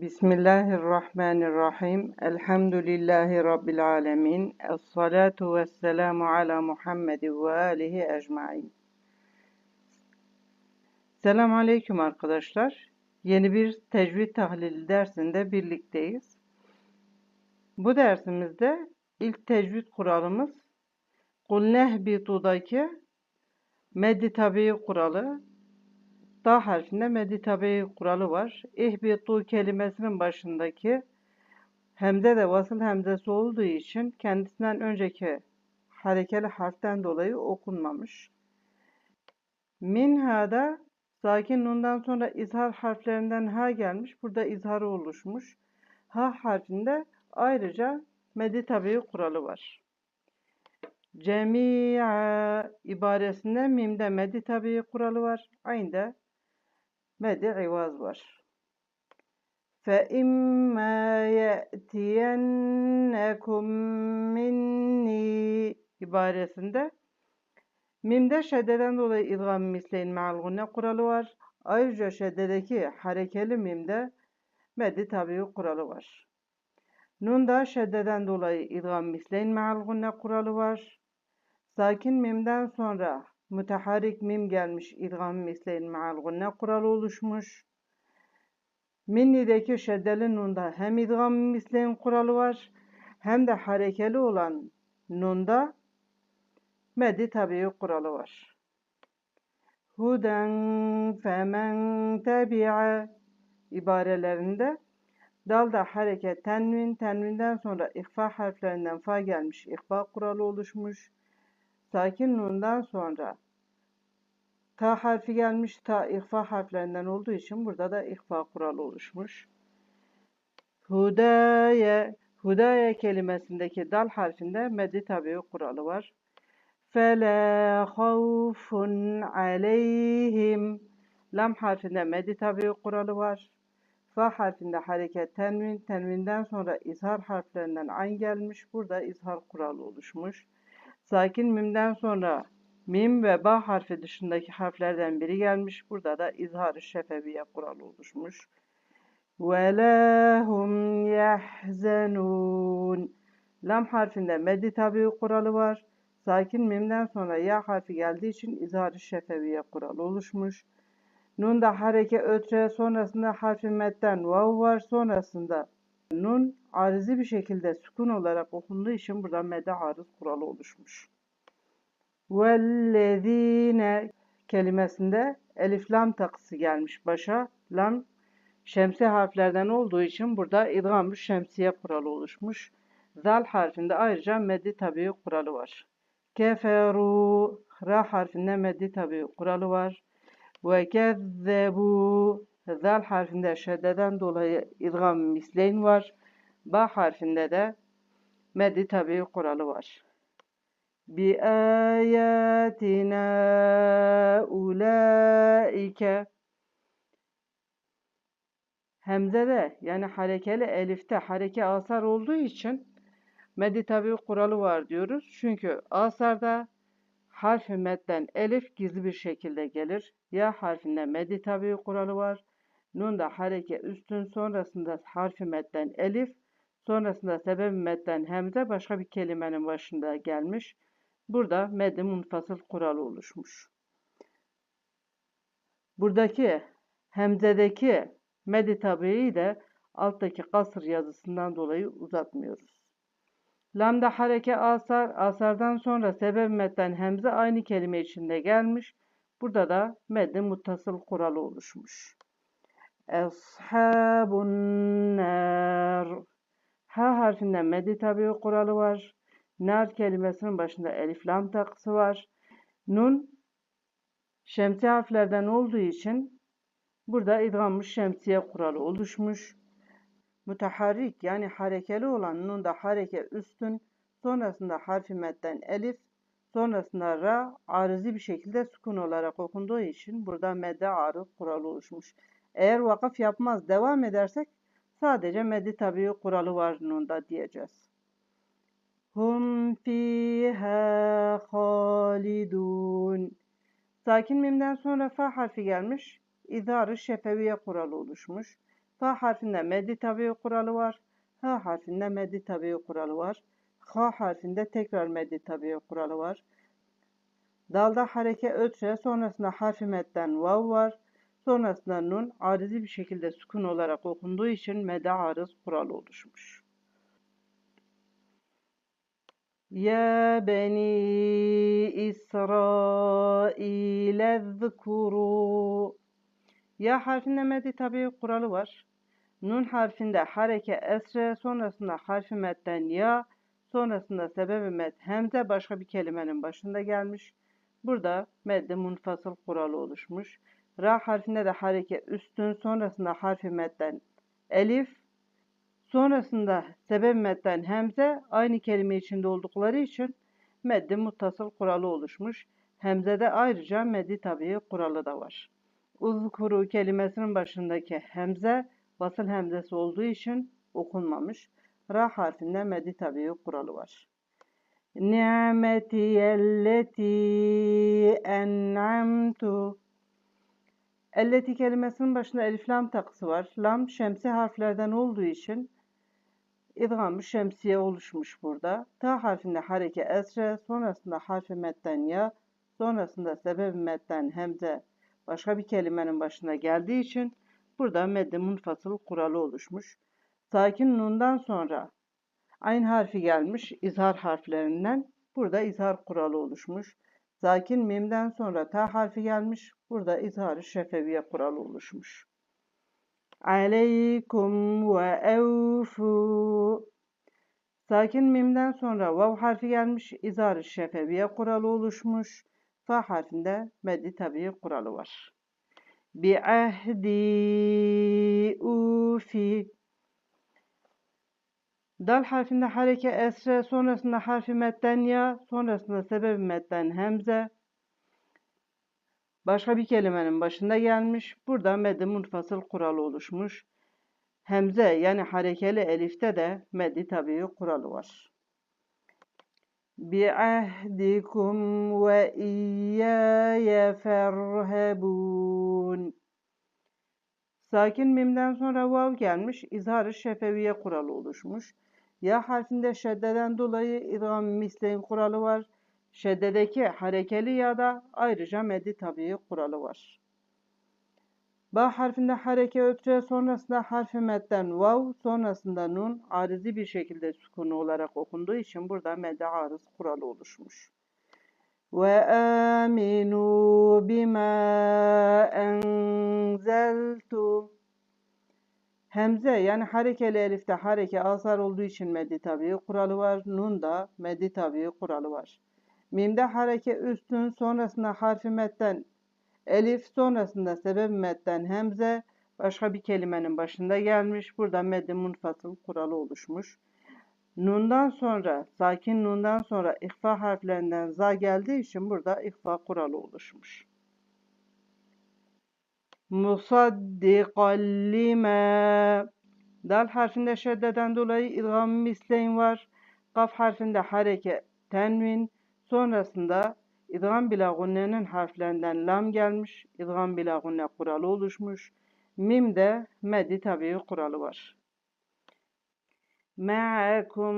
Bismillahirrahmanirrahim. Elhamdülillahi Rabbil alemin. Esselatu vesselamu ala Muhammed ve alihi ecmain. Selamun Aleyküm arkadaşlar. Yeni bir tecvid tahlili dersinde birlikteyiz. Bu dersimizde ilk tecvid kuralımız Kul nehbitu'daki meddi tabii kuralı Da harfinde meddi tabii kuralı var. İhbitu kelimesinin başındaki hemze de vasıl hemzesi olduğu için kendisinden önceki harekeli harften dolayı okunmamış. Minha'da sakin nundan sonra izhar harflerinden ha gelmiş. Burada izharı oluşmuş. Ha harfinde ayrıca tabii kuralı var. Cemi'a ibaresinde mimde meddi tabii kuralı var. Aynı Medi ivaz var. فَإِمَّا يَأْتِيَنَّكُمْ minni ibaresinde mimde şeddeden dolayı idgam misleyin me'al gunne kuralı var. Ayrıca şeddedeki harekeli mimde meddi tabii kuralı var. Nunda şeddeden dolayı idgam misleyin me'al gunne kuralı var. Sakin mimden sonra müteharik mim gelmiş idgam misleyin ma'al gunne kuralı oluşmuş. Minni'deki şeddeli nunda hem idgam misleyin kuralı var hem de harekeli olan nunda meddi tabii kuralı var. Huden femen tebi'a ibarelerinde dalda hareket tenvin, tenvinden sonra ihfa harflerinden fa gelmiş ihfa kuralı oluşmuş. Sakin nundan sonra ta harfi gelmiş. Ta ihfa harflerinden olduğu için burada da ihfa kuralı oluşmuş. Hudaye, hudaye kelimesindeki dal harfinde meddi tabii kuralı var. فَلَا خَوْفٌ عَلَيْهِمْ Lam harfinde meddi tabii kuralı var. Fa harfinde hareket tenvin, tenvinden sonra izhar harflerinden ayn gelmiş. Burada izhar kuralı oluşmuş. Sakin mimden sonra mim ve ba harfi dışındaki harflerden biri gelmiş. Burada da izhar-ı şefeviye kuralı oluşmuş. Ve lehum yahzenun. Lam harfinde meddi tabi kuralı var. Sakin mimden sonra ya harfi geldiği için izhar-ı şefeviye kuralı oluşmuş. Nunda hareke ötre sonrasında harfi medden vav var sonrasında nun arizi bir şekilde sükun olarak okunduğu için burada medde arız kuralı oluşmuş. Vellezine kelimesinde elif lam takısı gelmiş başa. Lam şemsi harflerden olduğu için burada idgam şemsiye kuralı oluşmuş. Zal harfinde ayrıca meddi tabii kuralı var. Keferu ra harfinde meddi tabii kuralı var. Ve kezzebu Zal harfinde şeddeden dolayı idgam misleyn var. Ba harfinde de meddi tabi kuralı var. Bi ayatina ulaike Hemze'de yani harekeli elifte hareke asar olduğu için meddi tabi kuralı var diyoruz. Çünkü asarda harfi medden elif gizli bir şekilde gelir. Ya harfinde meddi tabi kuralı var Nunda hareke üstün sonrasında harfi medden elif sonrasında sebep medden hemze başka bir kelimenin başında gelmiş. Burada medde munfasıl kuralı oluşmuş. Buradaki hemzedeki meddi tabi'i de alttaki kasır yazısından dolayı uzatmıyoruz. Lamda hareke asar, asardan sonra sebep medden hemze aynı kelime içinde gelmiş. Burada da medde muttasıl kuralı oluşmuş. Eshabun nar. Ha harfinden meddi tabi kuralı var. Nar kelimesinin başında elif lam takısı var. Nun şemsiye harflerden olduğu için burada idgammış şemsiye kuralı oluşmuş. Müteharrik yani harekeli olan nun da hareke üstün, sonrasında harfi medden elif, sonrasında ra arızi bir şekilde sukun olarak okunduğu için burada medde arı kuralı oluşmuş. Eğer vakıf yapmaz devam edersek sadece meddi tabii kuralı var nunda diyeceğiz. Hum fiha halidun. Sakin mimden sonra fa harfi gelmiş. İzhar-ı şefeviye kuralı oluşmuş. Fa harfinde meddi tabii kuralı var. H harfinde meddi tabii kuralı var. H harfinde tekrar meddi tabii kuralı var. Dalda hareke ötre sonrasında harfi medden vav var. Sonrasında nun arizi bir şekilde sukun olarak okunduğu için mede arız kuralı oluşmuş. Ya beni İsrail zkuru Ya harfinde meddi tabi kuralı var. Nun harfinde hareke esre sonrasında harfi medden ya sonrasında sebebi med hemze başka bir kelimenin başında gelmiş. Burada medde munfasıl kuralı oluşmuş. Ra harfinde de hareke üstün sonrasında harfi medden elif sonrasında sebep medden hemze aynı kelime içinde oldukları için meddi muttasıl kuralı oluşmuş. Hemzede ayrıca meddi tabii kuralı da var. Uzkuru kelimesinin başındaki hemze basıl hemzesi olduğu için okunmamış. Ra harfinde meddi tabii kuralı var. Ni'metiyelleti en'amtu Elleti kelimesinin başında elif lam takısı var. Lam şemsi harflerden olduğu için idgam şemsiye oluşmuş burada. Ta harfinde hareke esre, sonrasında harfi metten ya, sonrasında sebep metten hemze başka bir kelimenin başına geldiği için burada medde munfasıl kuralı oluşmuş. Sakin nundan sonra aynı harfi gelmiş izhar harflerinden. Burada izhar kuralı oluşmuş. Sakin mimden sonra ta harfi gelmiş. Burada izhar-ı şefeviye kuralı oluşmuş. Aleykum ve evfu Sakin mimden sonra vav harfi gelmiş. İzhar-ı şefeviye kuralı oluşmuş. Fa harfinde meddi tabii kuralı var. Bi ahdi ufi Dal harfinde hareke esre, sonrasında harfi metten ya, sonrasında sebebi metten hemze. Başka bir kelimenin başında gelmiş. Burada meddi munfasıl kuralı oluşmuş. Hemze yani harekeli elifte de meddi tabii kuralı var. Bi'ahdikum ve iyyâye ferhebûn. Sakin mimden sonra vav gelmiş. İzhar-ı şefeviye kuralı oluşmuş. Ya harfinde şeddeden dolayı idgam misleyin kuralı var. Şeddedeki harekeli ya da ayrıca meddi tabii kuralı var. Ba harfinde hareke ötre sonrasında harfi medden vav sonrasında nun arizi bir şekilde sukunu olarak okunduğu için burada medde arız kuralı oluşmuş. Ve aminu bima enzeltu Hemze yani harekeli elifte hareke asar olduğu için meddi tabii kuralı var. Nun da meddi tabii kuralı var. Mimde hareke üstün sonrasında harfi metten elif sonrasında sebep metten hemze başka bir kelimenin başında gelmiş. Burada meddi munfasıl kuralı oluşmuş. Nundan sonra, sakin nundan sonra ihfa harflerinden za geldiği için burada ihfa kuralı oluşmuş. Musaddiqan lima Dal harfinde şeddeden dolayı idgam misleyin var. Kaf harfinde hareke tenvin. Sonrasında idgam bila gunnenin harflerinden lam gelmiş. İdgam bila gunne kuralı oluşmuş. Mim'de meddi tabii kuralı var. معكم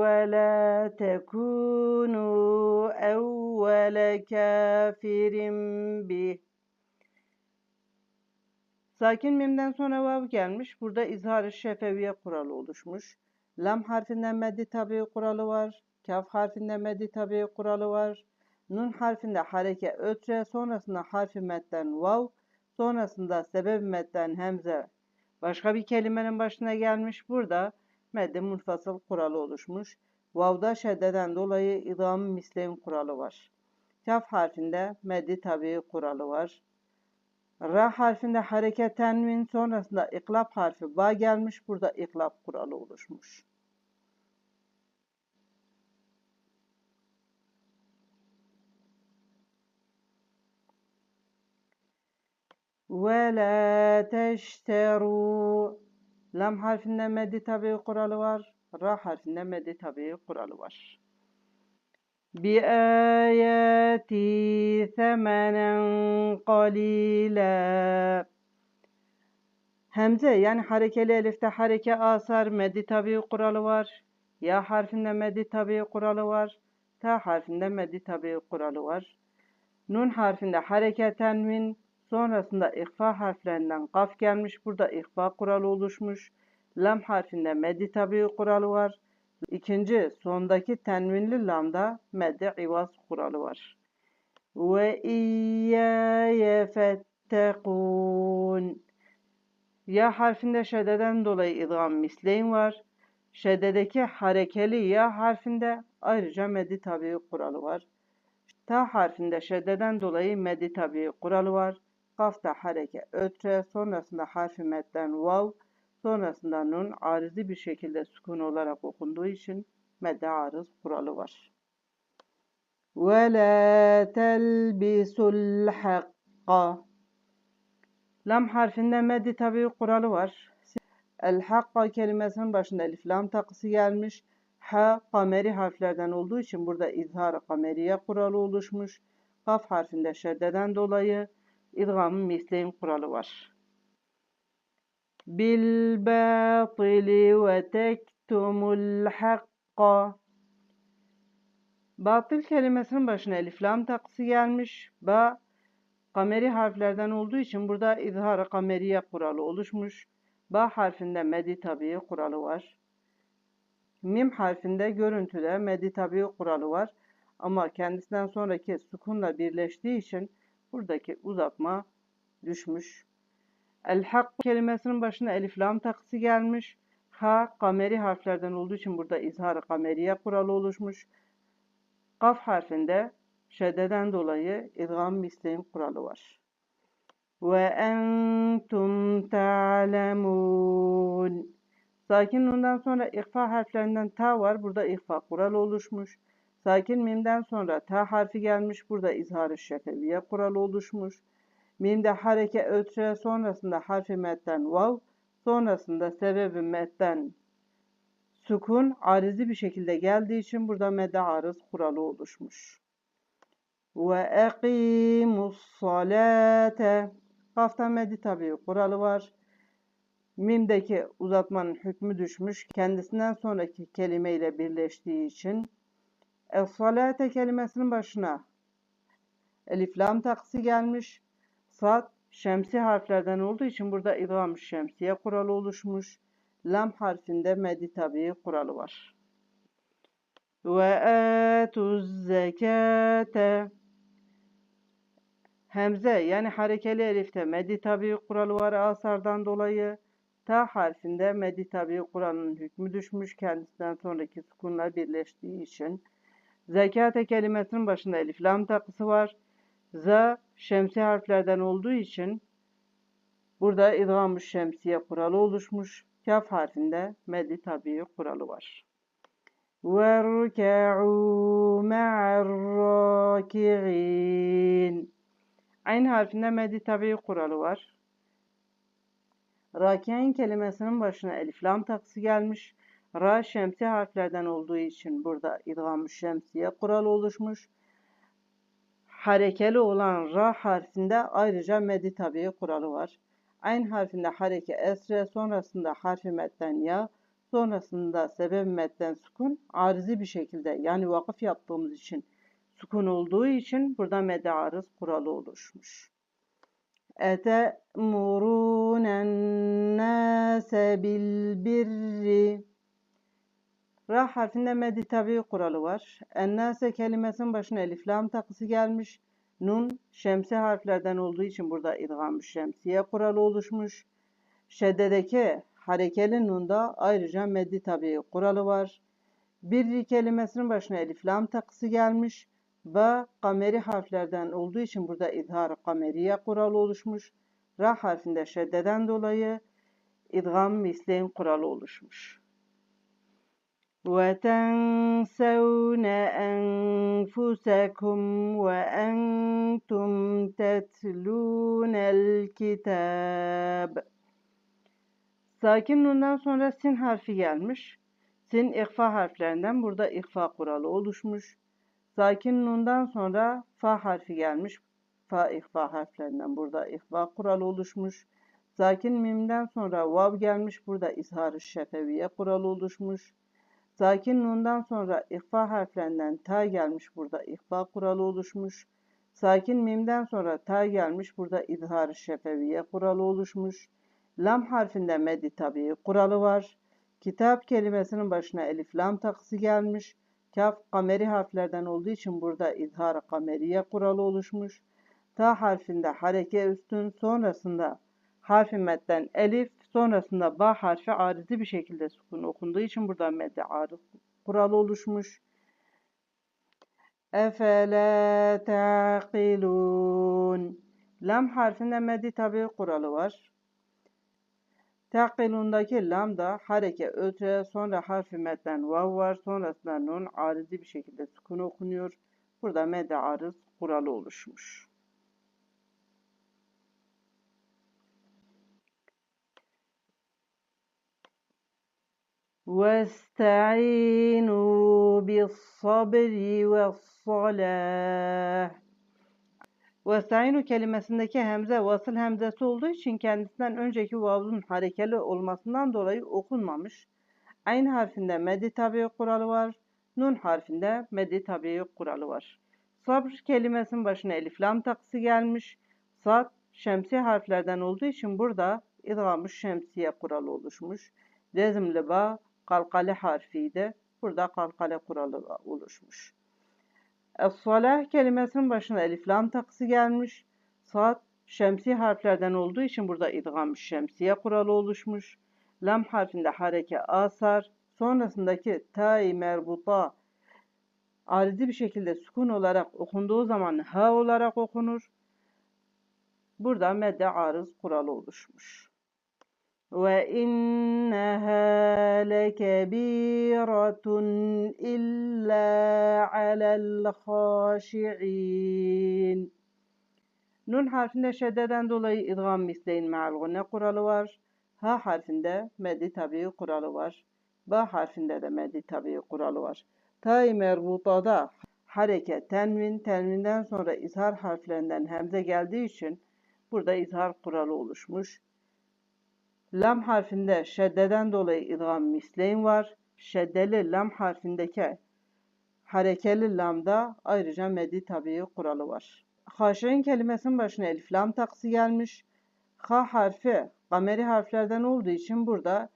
ولا تكونوا أول كافر به Sakin mimden sonra vav gelmiş. Burada izhar-ı şefeviye kuralı oluşmuş. Lam harfinden meddi tabi kuralı var. Kaf harfinden meddi tabi kuralı var. Nun harfinde hareke ötre, sonrasında harfi metten vav, sonrasında sebep metten hemze. Başka bir kelimenin başına gelmiş. Burada meddi munfasıl kuralı oluşmuş. Vav'da şeddeden dolayı idam misleyin kuralı var. Kaf harfinde meddi tabi kuralı var. Ra harfinde hareket tenvin sonrasında iklap harfi ba gelmiş. Burada iklap kuralı oluşmuş. ve la teşteru Lam harfinden meddi tabi kuralı var. Ra harfinden meddi tabi kuralı var. Bi ayati semenen qalila Hemze yani harekeli elifte hareke asar meddi tabi kuralı var. Ya harfinde meddi tabi kuralı var. Ta harfinde meddi tabi kuralı var. Nun harfinde hareke tenvin sonrasında ihfa harflerinden kaf gelmiş. Burada ihfa kuralı oluşmuş. Lam harfinde meddi tabii kuralı var. İkinci sondaki tenvinli lamda meddi ivaz kuralı var. Ve iyyâye fettekûn. Ya harfinde şeddeden dolayı idgam misleyin var. Şeddedeki harekeli ya harfinde ayrıca meddi tabii kuralı var. Ta harfinde şeddeden dolayı meddi tabii kuralı var Kafta hareke ötre, sonrasında harfi medden vav, sonrasında nun arizi bir şekilde sükun olarak okunduğu için medde arız kuralı var. وَلَا تَلْبِسُوا الْحَقَّ Lam harfinde meddi tabii kuralı var. El hakka kelimesinin başında elif lam takısı gelmiş. Ha kameri harflerden olduğu için burada izhar kameriye kuralı oluşmuş. Kaf harfinde şeddeden dolayı idgamın misleyin kuralı var. Bil batili ve tektumul hakka Batıl kelimesinin başına elif lam takısı gelmiş. Ba kameri harflerden olduğu için burada izhar kameriye kuralı oluşmuş. Ba harfinde meddi tabii kuralı var. Mim harfinde görüntüde meddi tabii kuralı var. Ama kendisinden sonraki sukunla birleştiği için buradaki uzatma düşmüş. El hak kelimesinin başına elif lam takısı gelmiş. Ha kameri harflerden olduğu için burada izhar kameriye kuralı oluşmuş. Kaf harfinde şeddeden dolayı idgam misleyin kuralı var. Ve entum ta'lemun. Sakin nundan sonra ihfa harflerinden ta var. Burada ihfa kuralı oluşmuş. Sakin mimden sonra ta harfi gelmiş. Burada izhar-ı şefeviye kuralı oluşmuş. Mimde hareke ötre sonrasında harfi metten vav. Sonrasında sebebi metten sukun arizi bir şekilde geldiği için burada medde arız kuralı oluşmuş. Ve eqimus salate Kafta meddi tabii kuralı var. Mimdeki uzatmanın hükmü düşmüş. Kendisinden sonraki kelimeyle birleştiği için Es-salate kelimesinin başına elif lam taksı gelmiş. Sad şemsi harflerden olduğu için burada idgam şemsiye kuralı oluşmuş. Lam harfinde meddi tabii kuralı var. Ve atuz zekate Hemze yani harekeli elifte meddi tabii kuralı var asardan dolayı. Ta harfinde meddi tabii kuralının hükmü düşmüş kendisinden sonraki sukunla birleştiği için. Zekate kelimesinin başında elif lam takısı var. Z şemsi harflerden olduğu için burada idgam şemsiye kuralı oluşmuş. Kaf harfinde meddi tabii kuralı var. وَارْكَعُوا مَعَ الرَّاكِعِينَ Ayn harfinde meddi tabii kuralı var. Rakiyen kelimesinin başına elif lam takısı gelmiş. Ra şemsi harflerden olduğu için burada idgam şemsiye kural oluşmuş. Harekeli olan ra harfinde ayrıca medi tabii kuralı var. Ayn harfinde hareke esre, sonrasında harfi metten ya, sonrasında sebep metten sukun arızi bir şekilde yani vakıf yaptığımız için sukun olduğu için burada medi arız kuralı oluşmuş. Ete murunen nase bil birri Ra harfinde tabi kuralı var. Ennase kelimesinin başına elif lam takısı gelmiş. Nun şemsi harflerden olduğu için burada idgam şemsiye kuralı oluşmuş. Şeddedeki harekeli nunda ayrıca meddi kuralı var. Birri kelimesinin başına elif lam takısı gelmiş. Ba kameri harflerden olduğu için burada izhar kameriye kuralı oluşmuş. Ra harfinde şeddeden dolayı idgam misleyin kuralı oluşmuş. وَتَنْسَوْنَ أَنفُسَكُمْ وَأَنْتُمْ تَتْلُونَ الْكِتَابِ Sakin nundan sonra sin harfi gelmiş. Sin ihfa harflerinden burada ihfa kuralı oluşmuş. Sakin nundan sonra fa harfi gelmiş. Fa ihfa harflerinden burada ihfa kuralı oluşmuş. Sakin mimden sonra vav gelmiş. Burada izhar-ı şefeviye kuralı oluşmuş. Sakin nundan sonra ihfa harflerinden ta gelmiş. Burada ihfa kuralı oluşmuş. Sakin mimden sonra ta gelmiş. Burada izhar-ı şefeviye kuralı oluşmuş. Lam harfinde meddi tabii kuralı var. Kitap kelimesinin başına elif lam takısı gelmiş. Kaf kameri harflerden olduğu için burada izhar kameriye kuralı oluşmuş. Ta harfinde hareke üstün sonrasında harfi medden elif sonrasında ba harfi arizi bir şekilde sukun okunduğu için burada medde arız kuralı oluşmuş. Efele ta'qilun. Lam harfinde meddi tabi kuralı var. Ta'qilundaki lam da hareke öte sonra harfi medden vav var sonrasında nun arizi bir şekilde sukun okunuyor. Burada medde arız kuralı oluşmuş. واستعينوا بالصبر والصلاة Vesta'inu kelimesindeki hemze vasıl hemzesi olduğu için kendisinden önceki vavlun harekeli olmasından dolayı okunmamış. Ayn harfinde meddi tabi kuralı var. Nun harfinde meddi tabi kuralı var. Sabr kelimesinin başına elif lam takısı gelmiş. Sad şemsi harflerden olduğu için burada idgamış şemsiye kuralı oluşmuş. Cezimli ba kalkale harfiydi. Burada kalkale kuralı oluşmuş. Es-salah kelimesinin başına elif lam takısı gelmiş. Saat şemsi harflerden olduğu için burada idgam şemsiye kuralı oluşmuş. Lam harfinde hareke asar. Sonrasındaki ta-i merbuta arizi bir şekilde sukun olarak okunduğu zaman ha olarak okunur. Burada medde arız kuralı oluşmuş. وإنها لكبيرة إلا على الخاشعين Nun harfinde şeddeden dolayı idgam misleyin me'al gunne kuralı var. Ha harfinde meddi tabii kuralı var. Ba harfinde de meddi tabii kuralı var. Ta-i merbutada hareket tenvin, tenvinden sonra izhar harflerinden hemze geldiği için burada izhar kuralı oluşmuş. Lam harfinde şeddeden dolayı idgam misleyn var. Şeddeli lam harfindeki harekeli lamda ayrıca meddi tabii kuralı var. Haşerin kelimesinin başına elif lam taksı gelmiş. Ha harfi kameri harflerden olduğu için burada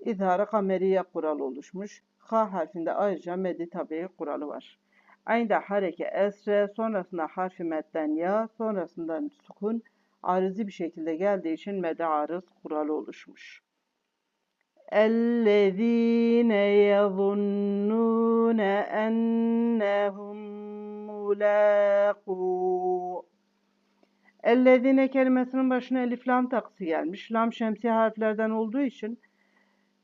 izhara kameriye kuralı oluşmuş. Ha harfinde ayrıca meddi tabii kuralı var. Aynı da hareke esre sonrasında harfi medden ya sonrasından sukun arızi bir şekilde geldiği için mede arız kuralı oluşmuş. اَلَّذ۪ينَ يَظُنُّونَ اَنَّهُمْ مُلَاقُوا Ellezine kelimesinin başına elif lam taksı gelmiş. Lam şemsi harflerden olduğu için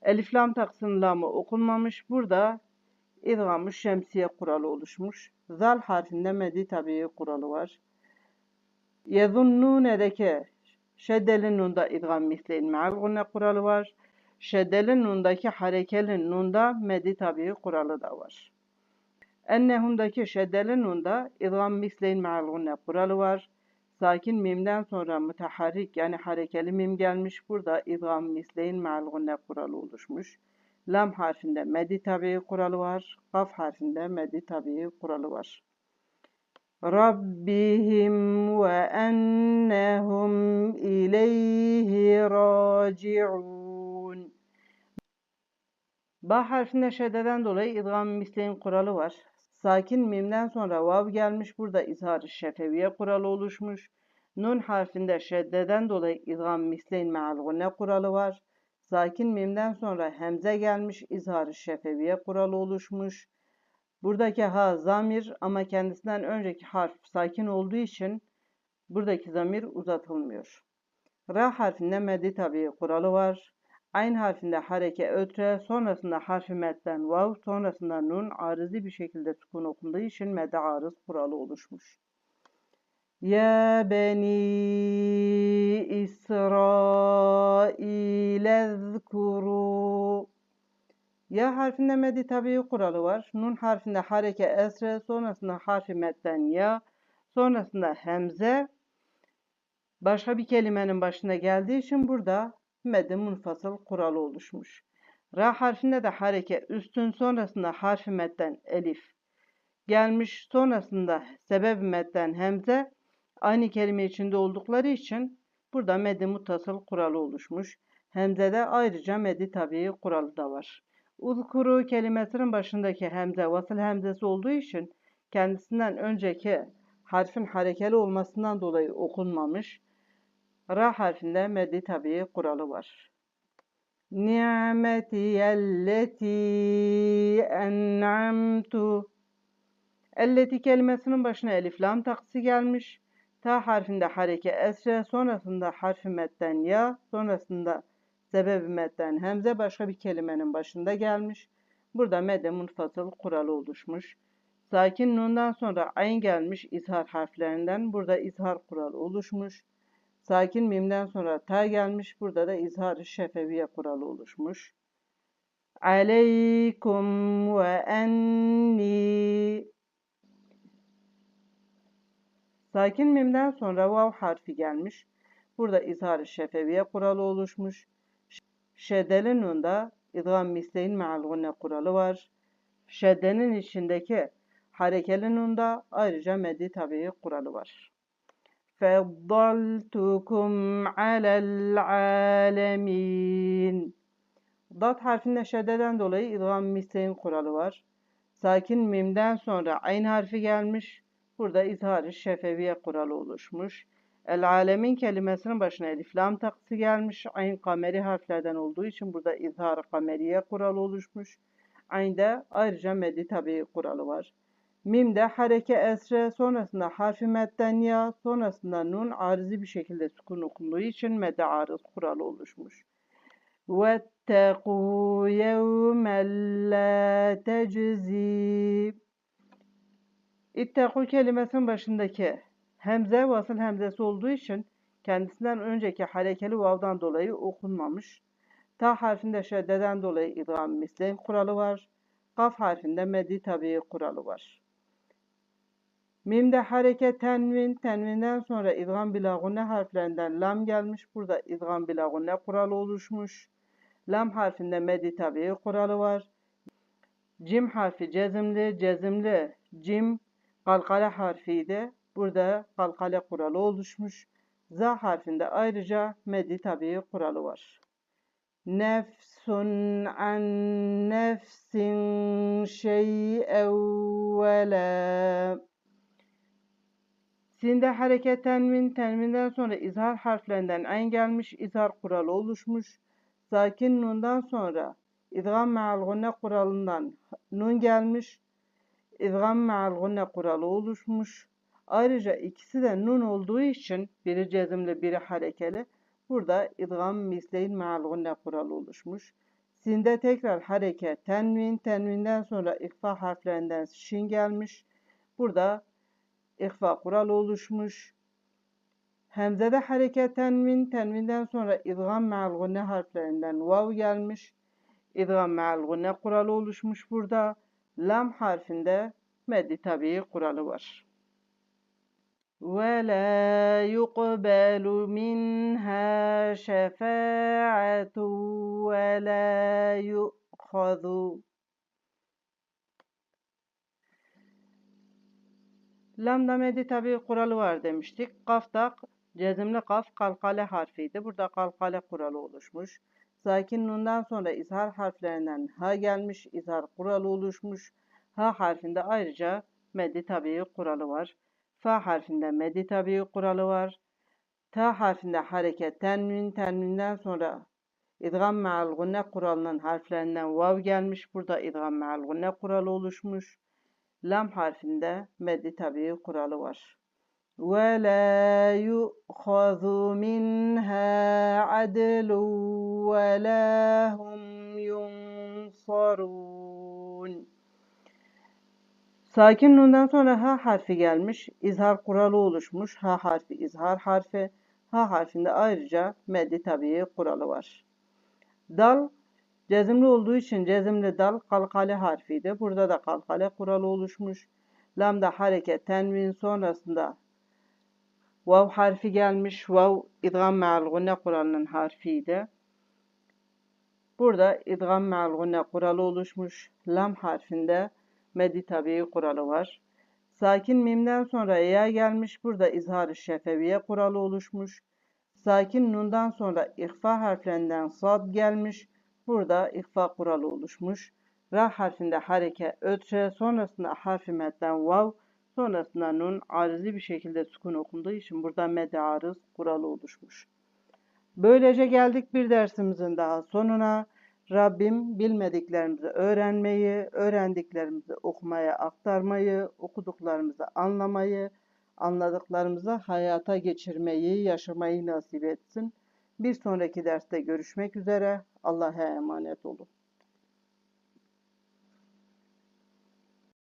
elif lam taksının lamı okunmamış. Burada idgamı şemsiye kuralı oluşmuş. Zal harfinde meddi tabii kuralı var. Yezunnune'deki şeddeli nunda idgam misleyin me'al gunne kuralı var. Şeddeli nundaki harekeli nunda meddi tabii kuralı da var. Ennehundaki şeddeli nunda idgam misleyin me'al gunne kuralı var. Sakin mimden sonra müteharrik yani harekeli mim gelmiş. Burada idgam misleyin me'al gunne kuralı oluşmuş. Lam harfinde meddi tabii kuralı var. Kaf harfinde meddi tabii kuralı var. ربهم وأنهم إليه راجعون Ba harfinde şeddeden dolayı idgam misleyin kuralı var. Sakin mimden sonra vav gelmiş. Burada izhar-ı şefeviye kuralı oluşmuş. Nun harfinde şeddeden dolayı idgam misleyin me'al gunne kuralı var. Sakin mimden sonra hemze gelmiş. izhar-ı şefeviye kuralı oluşmuş. Buradaki ha zamir ama kendisinden önceki harf sakin olduğu için buradaki zamir uzatılmıyor. Ra harfinde meddi tabi kuralı var. Ayn harfinde hareke ötre, sonrasında harfi medden vav, sonrasında nun arızi bir şekilde sukun okunduğu için medde arız kuralı oluşmuş. Ya beni İsrail ezkuru ya harfinde meddi tabii kuralı var. Nun harfinde hareke esre, sonrasında harfi medden ya, sonrasında hemze başka bir kelimenin başına geldiği için burada medde munfasıl kuralı oluşmuş. Ra harfinde de hareke üstün sonrasında harfi medden elif gelmiş. Sonrasında sebep medden hemze aynı kelime içinde oldukları için burada medde muttasıl kuralı oluşmuş. Hemzede ayrıca meddi tabii kuralı da var. Uzkuru kelimesinin başındaki hemze vasıl hemzesi olduğu için kendisinden önceki harfin harekeli olmasından dolayı okunmamış. Ra harfinde meddi tabii kuralı var. Ni'metiyelleti en'amtu Elleti kelimesinin başına elif lam taksı gelmiş. Ta harfinde hareke esre, sonrasında harfi metten ya, sonrasında sebebi metten hemze başka bir kelimenin başında gelmiş. Burada mede munfasıl kuralı oluşmuş. Sakin nundan sonra ayn gelmiş izhar harflerinden. Burada izhar kuralı oluşmuş. Sakin mimden sonra ta gelmiş. Burada da izhar şefeviye kuralı oluşmuş. Aleykum ve enni Sakin mimden sonra vav harfi gelmiş. Burada izhar şefeviye kuralı oluşmuş. Şeddeli nunda idgam misleyin me'al gunne kuralı var. Şeddenin içindeki harekeli nunda ayrıca meddi tabii kuralı var. فَضَّلْتُكُمْ عَلَى الْعَالَمِينَ Dat harfinde şeddeden dolayı idgam misleyin kuralı var. Sakin mimden sonra ayn harfi gelmiş. Burada izhar-ı şefeviye kuralı oluşmuş. El alemin kelimesinin başına elif lam taksı gelmiş. Ayn kameri harflerden olduğu için burada izhar kameriye kuralı oluşmuş. Ayn'de ayrıca meddi tabi kuralı var. Mim'de hareke esre sonrasında harfi medden ya sonrasında nun arızi bir şekilde sukun okunduğu için medde arız kuralı oluşmuş. وَاتَّقُوا يَوْمًا لَا تَجْزِي İtteku kelimesinin başındaki hemze vasıl hemzesi olduğu için kendisinden önceki harekeli vavdan dolayı okunmamış. Ta harfinde şeddeden dolayı idgam misleyn kuralı var. Kaf harfinde meddi tabii kuralı var. Mimde hareket tenvin, tenvinden sonra idgam bilagunne harflerinden lam gelmiş. Burada idgam bilagunne kuralı oluşmuş. Lam harfinde meddi tabii kuralı var. Cim harfi cezimli, cezimli cim kalkale harfiydi. Burada kalkale kuralı oluşmuş. Za harfinde ayrıca meddi tabii kuralı var. Nefsun an nefsin şey'en ve. Sinde hareket tenvin, tenvinden sonra izhar harflerinden ayn gelmiş, izhar kuralı oluşmuş. Sakin nundan sonra idgam me'al kuralından nun gelmiş. İdgam me'al kuralı oluşmuş. Ayrıca ikisi de nun olduğu için biri cezimli biri harekeli. Burada idgam misleyin me'al gunne kuralı oluşmuş. Sinde tekrar hareket tenvin, tenvinden sonra ikfa harflerinden şin gelmiş. Burada ikfa kuralı oluşmuş. Hemzede hareket tenvin, tenvinden sonra idgam me'al gunne harflerinden vav gelmiş. İdgam me'al gunne kuralı oluşmuş burada. Lam harfinde meddi tabii kuralı var. ولا يقبل منها شفاعة ولا يؤخذ Lambda meddi tabi kuralı var demiştik. Kafta cezimli kaf kalkale harfiydi. Burada kalkale kuralı oluşmuş. Sakin nundan sonra izhar harflerinden ha gelmiş. izhar kuralı oluşmuş. Ha harfinde ayrıca meddi tabi kuralı var. Fa harfinde meddi tabi kuralı var. Ta harfinde hareket tenvin, tenvinden sonra idgam me'al gunne kuralının harflerinden vav gelmiş. Burada idgam me'al gunne kuralı oluşmuş. Lam harfinde meddi tabi kuralı var. وَلَا يُؤْخَذُ مِنْهَا عَدْلٌ وَلَا هُمْ يُنصَرُونَ Sakin nundan sonra ha harfi gelmiş. İzhar kuralı oluşmuş. Ha harfi izhar harfi. Ha harfinde ayrıca meddi tabii kuralı var. Dal cezimli olduğu için cezimli dal kalkale harfiydi. Burada da kalkale kuralı oluşmuş. Lamda hareket tenvin sonrasında Vav harfi gelmiş. Vav idgam me'al gunne kuralının harfiydi. Burada idgam me'al gunne kuralı oluşmuş. Lam harfinde meddi tabii kuralı var. Sakin mimden sonra ya gelmiş. Burada izhar-ı şefeviye kuralı oluşmuş. Sakin nundan sonra ihfa harflerinden sad gelmiş. Burada ihfa kuralı oluşmuş. Ra harfinde hareke ötre, sonrasında harfi medden vav, sonrasında nun arizi bir şekilde sukun okunduğu için burada med arız kuralı oluşmuş. Böylece geldik bir dersimizin daha sonuna. Rabbim bilmediklerimizi öğrenmeyi, öğrendiklerimizi okumaya aktarmayı, okuduklarımızı anlamayı, anladıklarımızı hayata geçirmeyi, yaşamayı nasip etsin. Bir sonraki derste görüşmek üzere. Allah'a emanet olun.